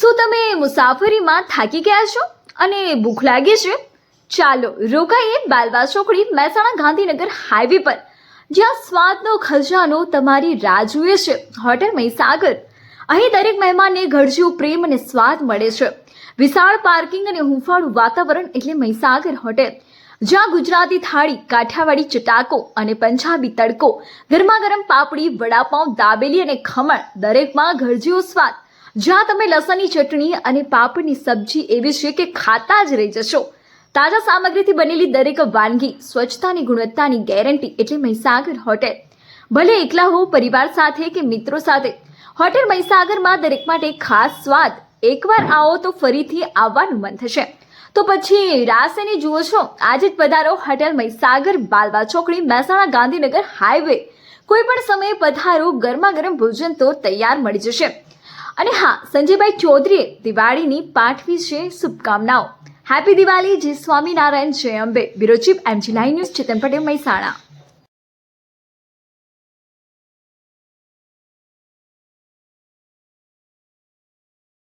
શું તમે મુસાફરીમાં થાકી ગયા છો? અને ભૂખ લાગી છે? ચાલો, રોકાઈએ બાલવા ચોકડી મહેસાણા ગાંધીનગર હાઈવે પર, જ્યાં સ્વાદનો ખજાનો તમારી રાહ જુએ છે, હોટેલ મહીસાગર. અહીં દરેક મહેમાનને ગળજ્યું પ્રેમ અને સ્વાદ મળે છે. વિશાળ પાર્કિંગ અને હૂંફાળું વાતાવરણ એટલે મહીસાગર હોટેલ. જ્યાં ગુજરાતી થાળી, કાઠિયાવાડી ચટાકો અને પંજાબી તડકો ગરમા ગરમ પાપડી, વડાપાઉં, દાબેલી અને ખમણ દરેકમાં ગળજ્યો સ્વાદ. જ્યાં તમે લસણની ચટણી અને પાપડની સબ્જી એવી છે કે ખાતા જ રહી જશો. તાજા સામગ્રીથી બનેલી દરેક વાનગી સ્વચ્છતાની ગુણવત્તાની ગેરંટી એટલે મહીસાગર હોટેલ. ભલે એકલા હો પરિવાર સાથે કે મિત્રો સાથે, હોટેલ મહીસાગરમાં દરેક માટે ખાસ સ્વાદ. એકવાર આવો તો ફરીથી આવવાનું મન થશે. તો પછી રાસેની જુઓ છો. આજે જ પધારો હોટેલ મહીસાગર બાલવા ચોકડી મહેસાણા ગાંધીનગર હાઈવે. કોઈ પણ સમયે પધારો ગરમા ગરમ ભોજન તો તૈયાર મળી જશે. અને હા, સંજયભાઈ ચૌધરીએ દિવાળીની પાઠવી છે શુભકામનાઓ. હેપી દિવાળી જય સ્વામિનારાયણ, જય અંબે. બ્યુરો ચીફ એમજી લાઈ ન્યૂઝ ચેતન પટેલ, મહેસાણા.